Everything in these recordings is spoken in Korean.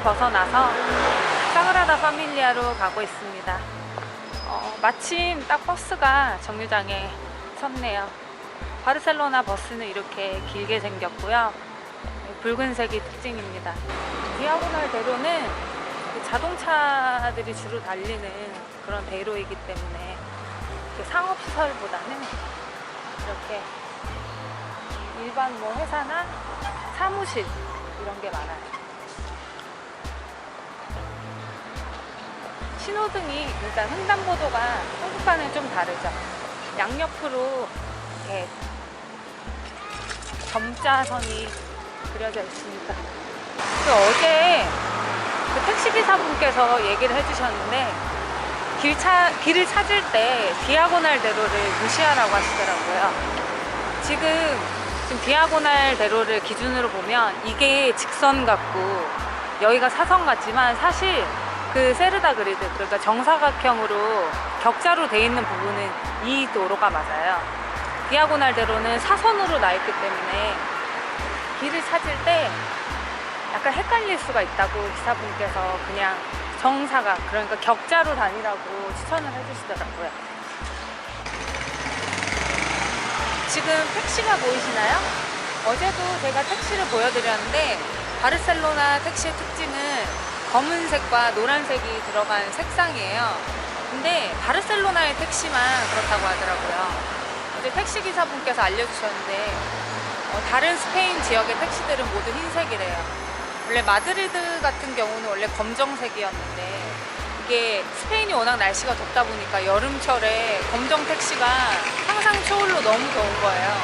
호텔을 벗어나서 사그라다 파밀리아로 가고 있습니다. 어, 마침 딱 버스가 정류장에 섰네요. 바르셀로나 버스는 이렇게 길게 생겼고요. 붉은색이 특징입니다. 디아고날 대로는 그 자동차들이 주로 달리는 그런 대로이기 때문에 상업시설보다는 이렇게 일반 뭐 회사나 사무실 이런 게 많아요. 신호등이 일단 횡단보도가 한국과는 좀 다르죠. 양옆으로 이렇게 점자선이 그려져 있습니다. 그 어제 그 택시기사분께서 얘기를 해주셨는데 길 차, 길을 찾을 때 디아고날 대로를 무시하라고 하시더라고요. 지금 지금 디아고날 대로를 기준으로 보면 이게 직선 같고 여기가 사선 같지만 사실 그 세르다 그리드 그러니까 정사각형으로 격자로 돼 있는 부분은 이 도로가 맞아요. 디아고날 대로는 사선으로 나 있기 때문에 길을 찾을 때 약간 헷갈릴 수가 있다고 기사분께서 그냥 정사각 그러니까 격자로 다니라고 추천을 해주시더라고요. 지금 택시가 보이시나요? 어제도 제가 택시를 보여드렸는데 바르셀로나 택시의 특징은 검은색과 노란색이 들어간 색상이에요. 근데 바르셀로나의 택시만 그렇다고 하더라고요. 어제 택시 기사분께서 알려주셨는데 어, 다른 스페인 지역의 택시들은 모두 흰색이래요. 원래 마드리드 같은 경우는 원래 검정색이었는데 이게 스페인이 워낙 날씨가 덥다 보니까 여름철에 검정 택시가 항상 초울로 너무 더운 거예요.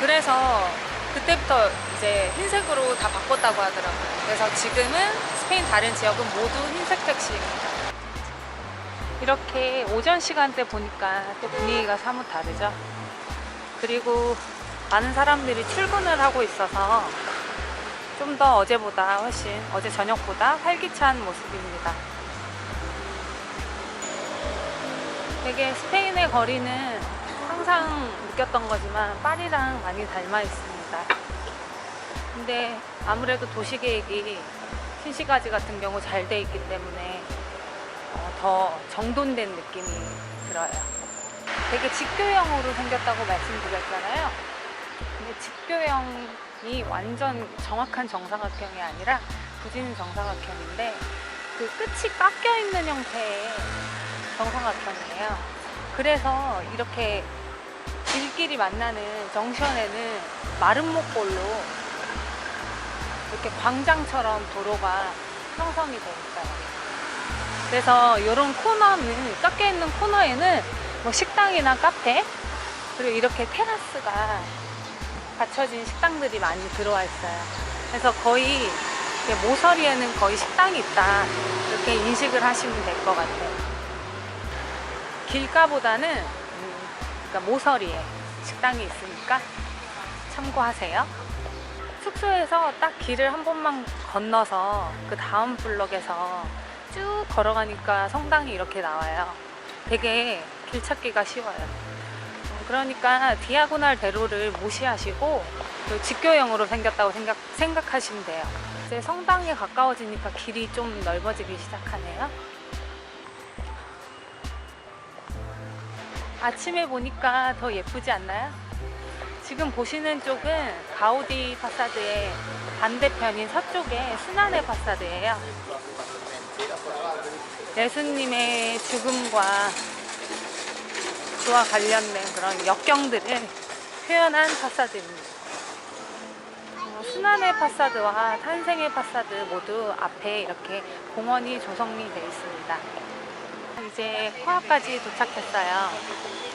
그래서 그때부터 이제 흰색으로 다 바꿨다고 하더라고요. 그래서 지금은 스 페인 다른 지역은 모두 흰색 택시입니다. 이렇게 오전 시간대 보니까 또 분위기가 사뭇 다르죠. 그리고 많은 사람들이 출근을 하고 있어서 좀 더 어제보다 훨씬 어제 저녁보다 활기찬 모습입니다. 되게 스페인의 거리는 항상 느꼈던 거지만 파리랑 많이 닮아 있습니다. 근데 아무래도 도시 계획이 신시가지 같은 경우 잘 돼 있기 때문에 어, 더 정돈된 느낌이 들어요. 되게 직교형으로 생겼다고 말씀드렸잖아요. 근데 직교형이 완전 정확한 정사각형이 아니라 부진 정사각형인데 그 끝이 깎여 있는 형태의 정사각형이에요. 그래서 이렇게 길길이 만나는 정션에는 마른 목골로 이렇게 광장처럼 도로가 형성이 되어 있어요. 그래서 이런 코너는 깎여 있는 코너에는 뭐 식당이나 카페 그리고 이렇게 테라스가 갖춰진 식당들이 많이 들어와 있어요. 그래서 거의 모서리에는 거의 식당이 있다 이렇게 인식을 하시면 될 것 같아요. 길가보다는 음, 그러니까 모서리에 식당이 있으니까 참고하세요. 숙소에서 딱 길을 한 번만 건너서 그 다음 블럭에서 쭉 걸어가니까 성당이 이렇게 나와요. 되게 길 찾기가 쉬워요. 어, 그러니까 디아고날 대로를 무시하시고 그 직교형으로 생겼다고 생각, 생각하시면 돼요. 이제 성당에 가까워지니까 길이 좀 넓어지기 시작하네요. 아침에 보니까 더 예쁘지 않나요? 지금 보시는 쪽은 가우디 파사드의 반대편인 서쪽의 순환의 파사드예요. 예수님의 죽음과 그와 관련된 그런 역경들을 표현한 파사드입니다. 어, 순환의 파사드와 탄생의 파사드 모두 앞에 이렇게 공원이 조성이 되어 있습니다. 이제 코앞까지 도착했어요.